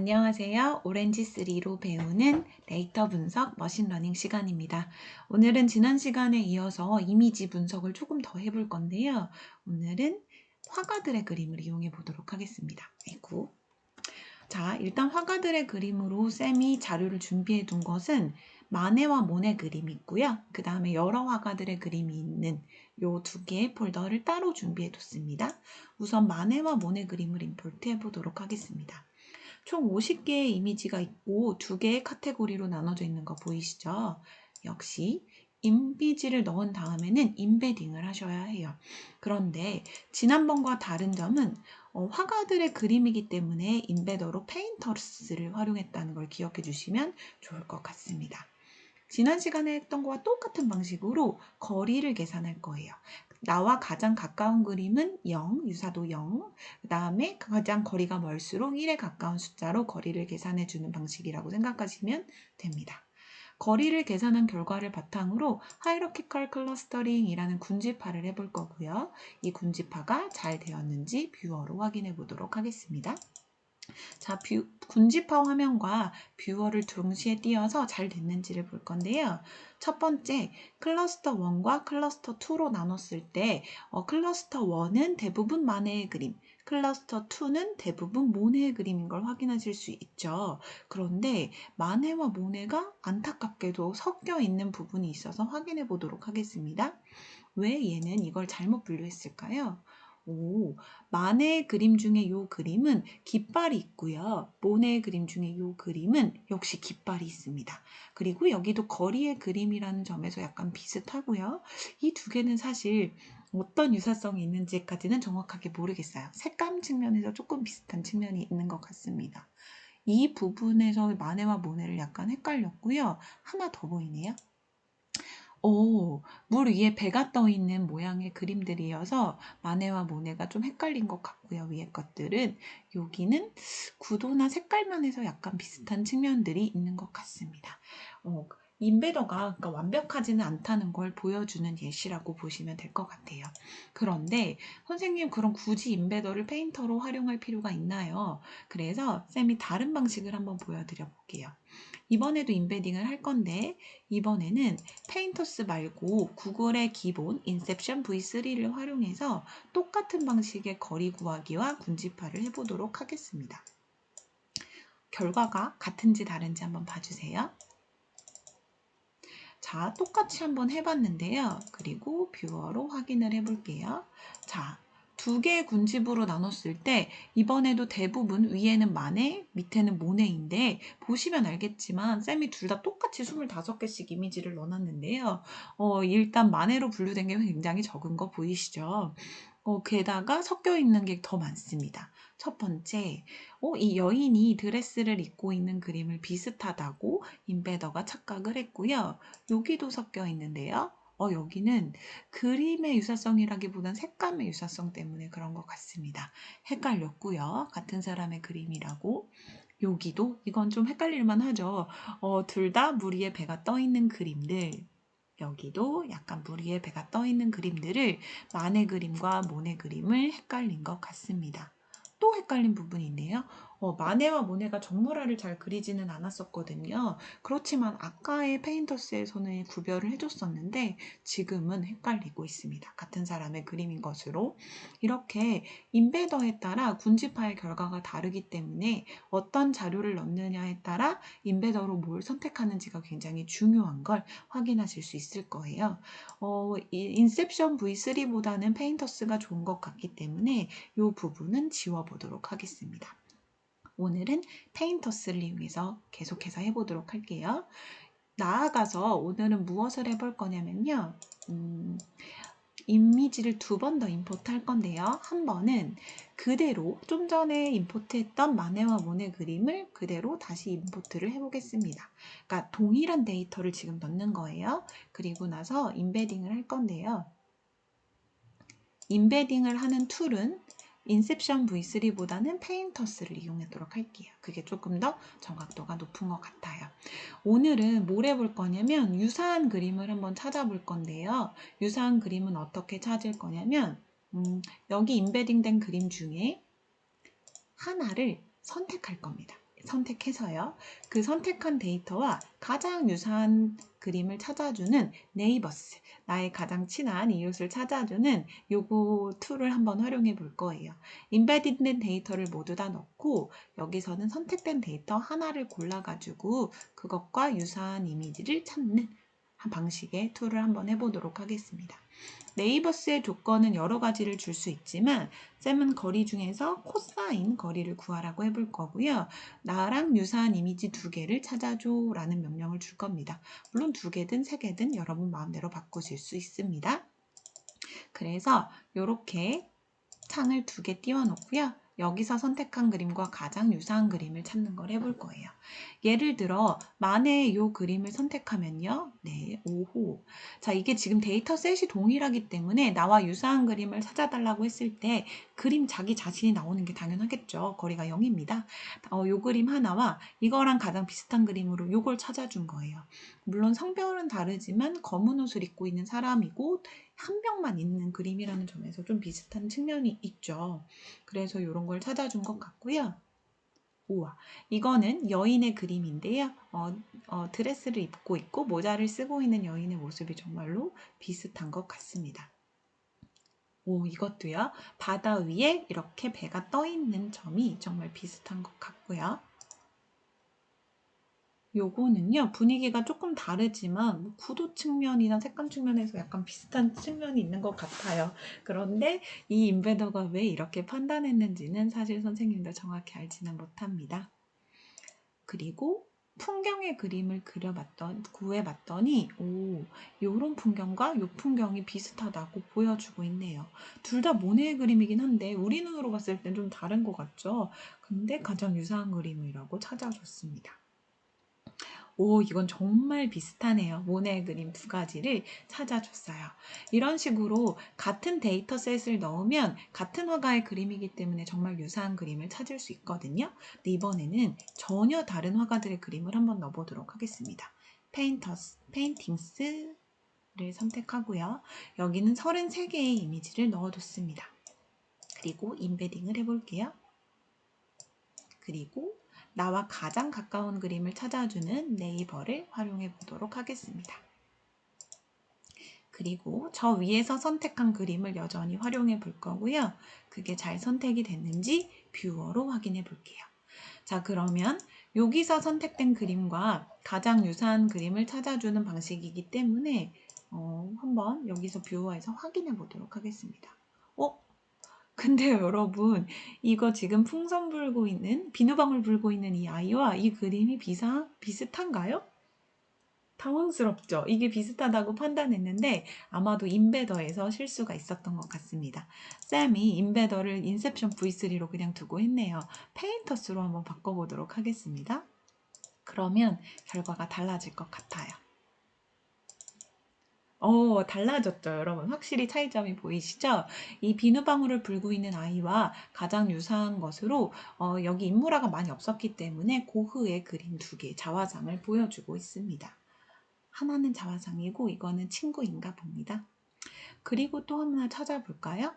안녕하세요. 오렌지3로 배우는 데이터 분석 머신러닝 시간입니다. 오늘은 지난 시간에 이어서 이미지 분석을 조금 더 해볼 건데요. 오늘은 화가들의 그림을 이용해 보도록 하겠습니다. 아이고. 자, 일단 화가들의 그림으로 쌤이 자료를 준비해 둔 것은 마네와 모네 그림이 있고요. 그 다음에 여러 화가들의 그림이 있는 요 두 개의 폴더를 따로 준비해 뒀습니다. 우선 마네와 모네 그림을 임포트 해 보도록 하겠습니다. 총 50개의 이미지가 있고 두 개의 카테고리로 나눠져 있는 거 보이시죠? 역시 이미지를 넣은 다음에는 임베딩을 하셔야 해요. 그런데 지난번과 다른 점은 어, 화가들의 그림이기 때문에 임베더로 페인터스를 활용했다는 걸 기억해 주시면 좋을 것 같습니다. 지난 시간에 했던 거와 똑같은 방식으로 거리를 계산할 거예요. 나와 가장 가까운 그림은 0, 유사도 0. 그 다음에 가장 거리가 멀수록 1에 가까운 숫자로 거리를 계산해 주는 방식이라고 생각하시면 됩니다. 거리를 계산한 결과를 바탕으로 하이로키컬 클러스터링이라는 군집화를 해볼 거고요. 이 군집화가 잘 되었는지 뷰어로 확인해 보도록 하겠습니다. 자, 뷰, 군집화 화면과 뷰어를 동시에 띄어서 잘 됐는지를 볼 건데요. 첫 번째, 클러스터 1과 클러스터 2로 나눴을 때 어, 클러스터 1은 대부분 만해의 그림, 클러스터 2는 대부분 모네의 그림인 걸 확인하실 수 있죠. 그런데 만해와 모네가 안타깝게도 섞여 있는 부분이 있어서 확인해 보도록 하겠습니다. 왜 얘는 이걸 잘못 분류했을까요? 오, 만의 그림 중에 요 그림은 깃발이 있고요. 모네의 그림 중에 요 그림은 역시 깃발이 있습니다. 그리고 여기도 거리의 그림이라는 점에서 약간 비슷하고요. 이 두 개는 사실 어떤 유사성이 있는지까지는 정확하게 모르겠어요. 색감 측면에서 조금 비슷한 측면이 있는 것 같습니다. 이 부분에서 마네와 모네를 약간 헷갈렸고요. 하나 더 보이네요. 오, 물 위에 배가 떠 있는 모양의 그림들이어서 마네와 모네가 좀 헷갈린 것 같고요. 위에 것들은 여기는 구도나 색깔만 해서 약간 비슷한 측면들이 있는 것 같습니다. 어, 인베더가 그러니까 완벽하지는 않다는 걸 보여주는 예시라고 보시면 될 것 같아요. 그런데 선생님 그럼 굳이 인베더를 페인터로 활용할 필요가 있나요? 그래서 쌤이 다른 방식을 한번 보여드려 볼게요. 이번에도 인베딩을 할 건데 이번에는 페인터스 말고 구글의 기본 인셉션 V3를 활용해서 똑같은 방식의 거리 구하기와 군집화를 해보도록 하겠습니다. 결과가 같은지 다른지 한번 봐주세요. 자, 똑같이 한번 해봤는데요. 그리고 뷰어로 확인을 해볼게요. 자, 두 개의 군집으로 나눴을 때 이번에도 대부분 위에는 만에 밑에는 모네인데 보시면 알겠지만 쌤이 둘 다 똑같이 25개씩 이미지를 넣어놨는데요. 어, 일단 만에로 분류된 게 굉장히 적은 거 보이시죠? 어, 게다가 섞여 있는 게 더 많습니다. 첫 번째, 어, 이 여인이 드레스를 입고 있는 그림을 비슷하다고 인베더가 착각을 했고요. 여기도 섞여 있는데요. 어, 여기는 그림의 유사성이라기보단 색감의 유사성 때문에 그런 것 같습니다. 헷갈렸고요. 같은 사람의 그림이라고. 여기도 이건 좀 헷갈릴만 하죠. 어, 둘 다 물 위에 배가 떠 있는 그림들. 여기도 약간 물 위에 배가 떠 있는 그림들을 만의 그림과 모네 그림을 헷갈린 것 같습니다. 또 헷갈린 부분이 있네요. 어, 마네와 모네가 정물화를 잘 그리지는 않았었거든요. 그렇지만 아까의 페인터스에서는 구별을 해줬었는데 지금은 헷갈리고 있습니다. 같은 사람의 그림인 것으로. 이렇게 인베더에 따라 군집화의 결과가 다르기 때문에 어떤 자료를 넣느냐에 따라 인베더로 뭘 선택하는지가 굉장히 중요한 걸 확인하실 수 있을 거예요. 어, 인셉션 V3보다는 페인터스가 좋은 것 같기 때문에 이 부분은 지워보도록 하겠습니다. 오늘은 페인터스를 이용해서 계속해서 해보도록 할게요. 나아가서 오늘은 무엇을 해볼 거냐면요. 음, 이미지를 두 번 더 임포트 할 건데요. 한 번은 그대로 좀 전에 임포트 했던 마네와 모네 그림을 그대로 다시 임포트를 해보겠습니다. 그러니까 동일한 데이터를 지금 넣는 거예요. 그리고 나서 인베딩을 할 건데요. 인베딩을 하는 툴은 인셉션 V3보다는 페인터스를 이용하도록 할게요. 그게 조금 더 정확도가 높은 것 같아요. 오늘은 뭘 해볼 거냐면 유사한 그림을 한번 찾아볼 건데요. 유사한 그림은 어떻게 찾을 거냐면 음, 여기 인베딩된 그림 중에 하나를 선택할 겁니다. 선택해서요. 그 선택한 데이터와 가장 유사한 그림을 찾아주는 네이버스, 나의 가장 친한 이웃을 찾아주는 요거 툴을 한번 활용해 볼 거예요. 인베디된 데이터를 모두 다 넣고 여기서는 선택된 데이터 하나를 골라가지고 그것과 유사한 이미지를 찾는 한 방식의 툴을 한번 해보도록 하겠습니다. 네이버스의 조건은 여러 가지를 줄 수 있지만 쌤은 거리 중에서 코사인 거리를 구하라고 해볼 거고요. 나랑 유사한 이미지 두 개를 찾아줘 라는 명령을 줄 겁니다. 물론 두 개든 세 개든 여러분 마음대로 바꾸실 수 있습니다. 그래서 이렇게 창을 두 개 띄워 놓고요. 여기서 선택한 그림과 가장 유사한 그림을 찾는 걸 해볼 거예요. 예를 들어 만에 이 그림을 선택하면요. 네, 5호. 자, 이게 지금 데이터 셋이 동일하기 때문에 나와 유사한 그림을 찾아달라고 했을 때 그림 자기 자신이 나오는 게 당연하겠죠. 거리가 0입니다. 어, 요 그림 하나와 이거랑 가장 비슷한 그림으로 요걸 찾아준 거예요. 물론 성별은 다르지만 검은 옷을 입고 있는 사람이고 한 명만 있는 그림이라는 점에서 좀 비슷한 측면이 있죠. 그래서 이런 걸 찾아준 것 같고요. 우와, 이거는 여인의 그림인데요. 어, 어, 드레스를 입고 있고 모자를 쓰고 있는 여인의 모습이 정말로 비슷한 것 같습니다. 오, 이것도요. 바다 위에 이렇게 배가 떠 있는 점이 정말 비슷한 것 같고요. 요거는요, 분위기가 조금 다르지만 뭐 구도 측면이나 색감 측면에서 약간 비슷한 측면이 있는 것 같아요. 그런데 이 인베더가 왜 이렇게 판단했는지는 사실 선생님도 정확히 알지는 못합니다. 그리고 풍경의 그림을 그려봤던 구해봤더니 오 요런 풍경과 요 풍경이 비슷하다고 보여주고 있네요. 둘 다 모네의 그림이긴 한데 우리 눈으로 봤을 땐 좀 다른 것 같죠. 근데 가장 유사한 그림이라고 찾아줬습니다. 오, 이건 정말 비슷하네요. 모네 그림 두 가지를 찾아줬어요. 이런 식으로 같은 데이터셋을 넣으면 같은 화가의 그림이기 때문에 정말 유사한 그림을 찾을 수 있거든요. 근데 이번에는 전혀 다른 화가들의 그림을 한번 넣어보도록 하겠습니다. 페인터스, 페인팅스를 선택하고요. 여기는 33개의 이미지를 넣어뒀습니다. 그리고 인베딩을 해볼게요. 그리고 나와 가장 가까운 그림을 찾아주는 네이버를 활용해 보도록 하겠습니다. 그리고 저 위에서 선택한 그림을 여전히 활용해 볼 거고요. 그게 잘 선택이 됐는지 뷰어로 확인해 볼게요. 자, 그러면 여기서 선택된 그림과 가장 유사한 그림을 찾아주는 방식이기 때문에 어, 한번 여기서 뷰어에서 확인해 보도록 하겠습니다. 어? 근데요, 여러분, 이거 지금 풍선 불고 있는, 비누방울 불고 있는 이 아이와 이 그림이 비상, 비슷한가요? 당황스럽죠? 이게 비슷하다고 판단했는데 아마도 인베더에서 실수가 있었던 것 같습니다. 쌤이 인베더를 인셉션 V3로 그냥 두고 했네요. 페인터스로 한번 바꿔보도록 하겠습니다. 그러면 결과가 달라질 것 같아요. 어, 달라졌죠, 여러분. 확실히 차이점이 보이시죠? 이 비누방울을 불고 있는 아이와 가장 유사한 것으로 어, 여기 인물화가 많이 없었기 때문에 고흐의 그림 두 개, 자화상을 보여주고 있습니다. 하나는 자화상이고 이거는 친구인가 봅니다. 그리고 또 하나 찾아볼까요?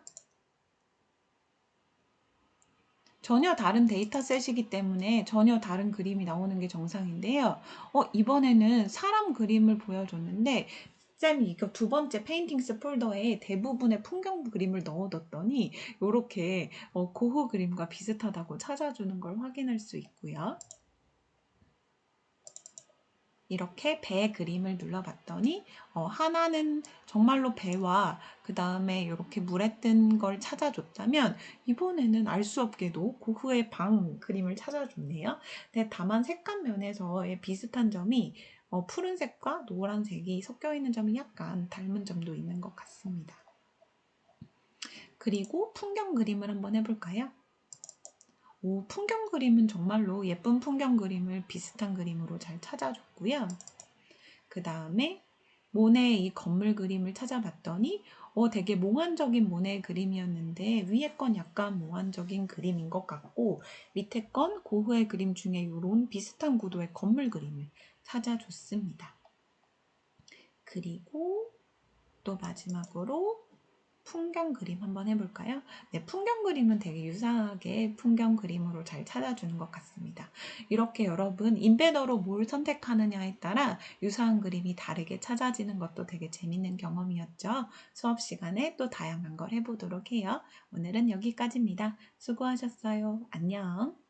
전혀 다른 데이터셋이기 때문에 전혀 다른 그림이 나오는 게 정상인데요. 어, 이번에는 사람 그림을 보여줬는데 쌤이 이거 두 번째 페인팅스 폴더에 대부분의 풍경 그림을 넣어뒀더니 이렇게 어, 고흐 그림과 비슷하다고 찾아주는 걸 확인할 수 있고요. 이렇게 배 그림을 눌러봤더니 어, 하나는 정말로 배와 그 다음에 이렇게 물에 뜬 걸 찾아줬다면 이번에는 알 수 없게도 고흐의 방 그림을 찾아줬네요. 근데 다만 색감 면에서의 비슷한 점이 어, 푸른색과 노란색이 섞여 있는 점이 약간 닮은 점도 있는 것 같습니다. 그리고 풍경 그림을 한번 해볼까요? 오, 풍경 그림은 정말로 예쁜 풍경 그림을 비슷한 그림으로 잘 찾아줬고요. 그 다음에 모네의 이 건물 그림을 찾아봤더니 어, 되게 몽환적인 모네 그림이었는데 위에 건 약간 몽환적인 그림인 것 같고 밑에 건 고흐의 그림 중에 이런 비슷한 구도의 건물 그림을 찾아줬습니다. 그리고 또 마지막으로 풍경 그림 한번 해볼까요? 네, 풍경 그림은 되게 유사하게 풍경 그림으로 잘 찾아주는 것 같습니다. 이렇게 여러분 인베더로 뭘 선택하느냐에 따라 유사한 그림이 다르게 찾아지는 것도 되게 재밌는 경험이었죠. 수업 시간에 또 다양한 걸 해보도록 해요. 오늘은 여기까지입니다. 수고하셨어요. 안녕.